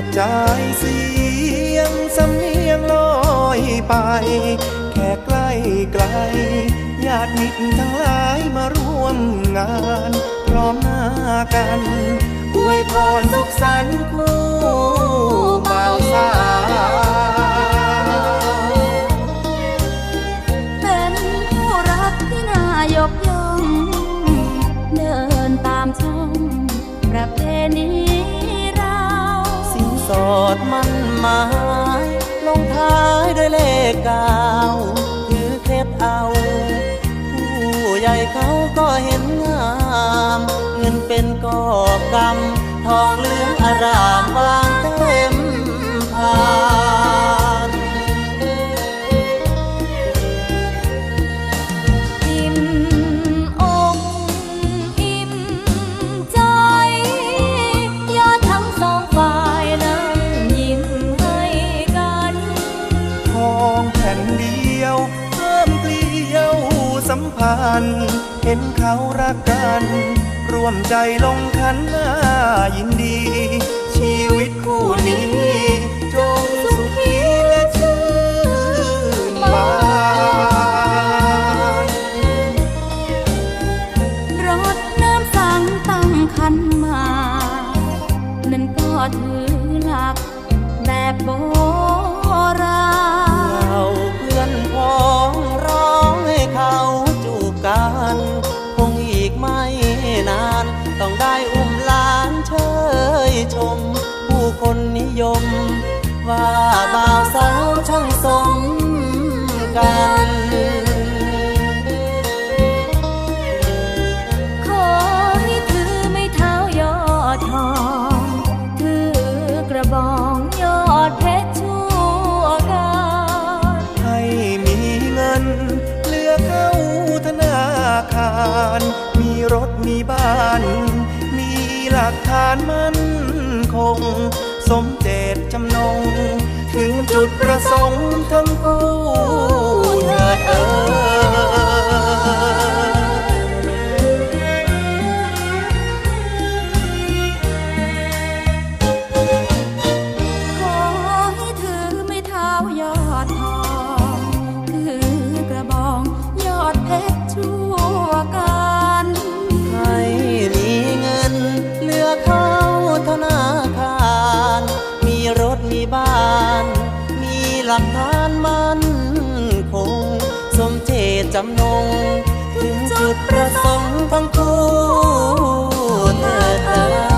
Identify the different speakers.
Speaker 1: ระจายเสียงสำเนียงลอยไป แค่ใกล้ไกลญาติมิตรทั้งหลายมาร่วมงานพร้อมหน้ากันอวยพรสุขสันต์คู่บ่าวสาว หมายลงท้ายด้วยเลขเก้าถือเคล็ดเอา ผู้ใหญ่เขาก็เห็นงาม เงินเป็นกอบกำทองเหลืองอารามวางเต็ม พัน เห็นเขารักกัน ร่วมใจลงขันหน้ายินดี ชีวิตคู่นี้ จงสุขีและชื่นบาน
Speaker 2: รดน้ำสังตั้งคันมา นั่นก็ถือหลักแบบโบราณ
Speaker 1: ชม ผู้คนนิยม ว่าบ่าวสาวช่างสมกัน
Speaker 2: ขอให้ถือไม่เท้ายอดทองถือกระบองยอดเพชรชั่วการ
Speaker 1: ให้มีเงินเลือเข้าธนาคารมีรถมีบ้าน หลักฐานมั่นคง สมเจตจำนง ถึงจุดประสงค์ทั้งคู่เถิดเอ่ย
Speaker 2: ห
Speaker 1: ลักฐานมั่นคง สมเจตจำนง ถึงจุดประสงค์ทางคู่เธอ